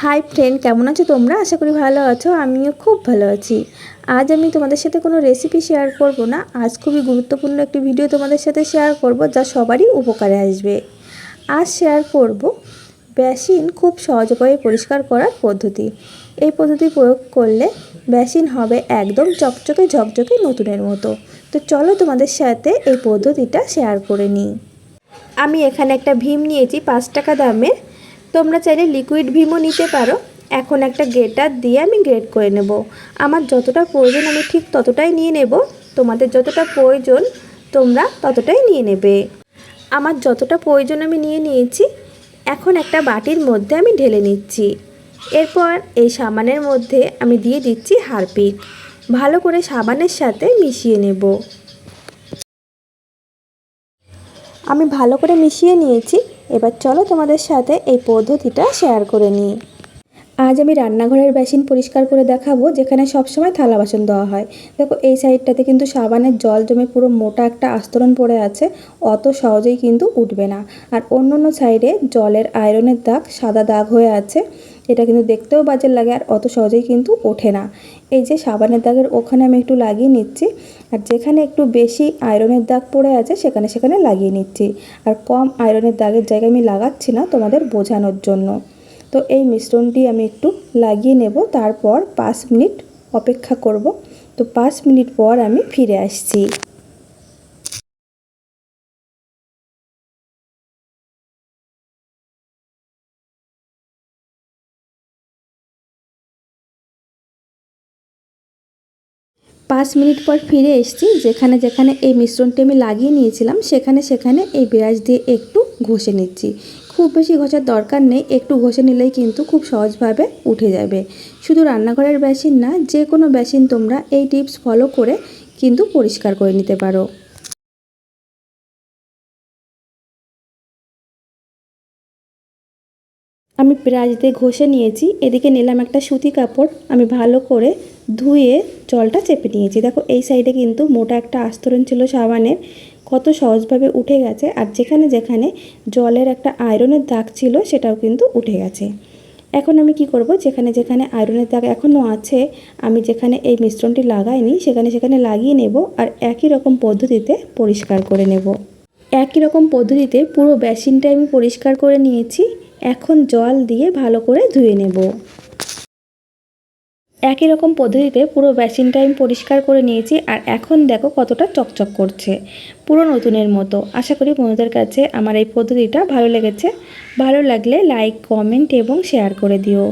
Hi friend কেমন আছো তোমরা? আশা করি ভালো আছো, আমিও খুব ভালো আছি। আজ আমি তোমাদের সাথে কোনো রেসিপি শেয়ার করব না। আজ খুবই গুরুত্বপূর্ণ একটি ভিডিও তোমাদের সাথে শেয়ার করব, যা সবারই উপকারে আসবে। আজ শেয়ার করব বেসিন খুব সহজ উপায়ে পরিষ্কার করার পদ্ধতি। এই পদ্ধতি প্রয়োগ করলে বেসিন হবে একদম চকচকে ঝকঝকে নতুনের মতো। তো চলো তোমাদের সাথে এই পদ্ধতিটা শেয়ার করে নিই। আমি এখানে একটা ভীম নিয়েছি, পাঁচ টাকা দামের তোমরা চাইলে লিকুইড ভীমও নিতে পারো। এখন একটা গ্রেটার দিয়ে আমি গ্রেট করে নেব। আমার যতটা প্রয়োজন আমি ঠিক ততটাই নিয়ে নেব। তোমাদের যতটা প্রয়োজন তোমরা ততটাই নিয়ে নেবে। আমার যতটা প্রয়োজন আমি নিয়ে নিয়েছি, এখন একটা বাটির মধ্যে আমি ঢেলে নিচ্ছি। এরপর এই সাবানের মধ্যে আমি দিয়ে দিচ্ছি হারপিক। ভালো করে সাবানের সাথে মিশিয়ে নেব। আমি ভালো করে মিশিয়ে নিয়েছি। এবার চলো তোমাদের সাথে এই পদ্ধতিটা শেয়ার করে নিই। আজ আমি রান্নাঘরের বেসিন পরিষ্কার করে দেখাবো, যেখানে সবসময় থালা বাসন দেওয়া হয়। দেখো, এই সাইডটাতে কিন্তু সাবানের জল জমে পুরো মোটা একটা আস্তরণ পড়ে আছে, অত সহজেই কিন্তু উঠবে না। আর অন্য অন্য সাইডে জলের আয়রনের দাগ সাদা দাগ হয়ে আছে, এটা কিন্তু দেখতেও বাজে লাগে আর অত সহজেই কিন্তু ওঠে না। এই যে সাবানের দাগের ওখানে আমি একটু লাগিয়ে নিচ্ছি, আর যেখানে একটু বেশি আয়রনের দাগ পড়ে আছে, সেখানে সেখানে লাগিয়ে নিচ্ছি। আর কম আয়রনের দাগের জায়গায় আমি লাগাচ্ছি না তোমাদের বোঝানোর জন্য। তো এই মিশ্রণটি আমি একটু লাগিয়ে নেব। তারপর পাঁচ মিনিট অপেক্ষা করব। তো পাঁচ মিনিট পর আমি ফিরে আসছি। পাঁচ মিনিট পর ফিরে এসেছি। যেখানে যেখানে এই মিশ্রণটি আমি লাগিয়ে নিয়েছিলাম, সেখানে সেখানে এই ব্রাশ দিয়ে একটু ঘষে নিচ্ছি। খুব বেশি ঘষার দরকার নেই, একটু ঘষে নিলেই কিন্তু খুব সহজভাবে উঠে যাবে। শুধু রান্নাঘরের বেসিন না যে কোনো বেসিন তোমরা এই টিপস ফলো করে কিন্তু পরিষ্কার করে নিতে পারো। আমি ব্রাশ ঘষে নিয়েছি, এদিকে নিলাম একটা সুতি কাপড়, আমি ভালো করে ধুয়ে জলটা চেপে নিয়েছি। দেখো, এই সাইডে কিন্তু মোটা একটা আস্তরণ ছিল সাবানের কত সহজভাবে উঠে গেছে আর যেখানে যেখানে জলের একটা আয়রনের দাগ ছিল সেটাও কিন্তু উঠে গেছে। এখন আমি কি করব? যেখানে যেখানে আয়রনের দাগ এখনও আছে, আমি যেখানে এই মিশ্রণটি লাগাইনি, সেখানে সেখানে লাগিয়ে নেব আর একই রকম পদ্ধতিতে পরিষ্কার করে নেব। একই রকম পদ্ধতিতে পুরো বেসিনটা আমি পরিষ্কার করে নিয়েছি। এখন জল দিয়ে ভালো করে ধুয়ে নেব। একই রকম পদ্ধতিতে পুরো বেসিনটা টাইম পরিষ্কার করে নিয়েছি আর এখন দেখো কতটা চকচক করছে। পুরো নতুনের মতো। আশা করি বন্ধুদের কাছে আমার এই পদ্ধতিটা ভালো লেগেছে। ভালো লাগলে লাইক কমেন্ট এবং শেয়ার করে দিও।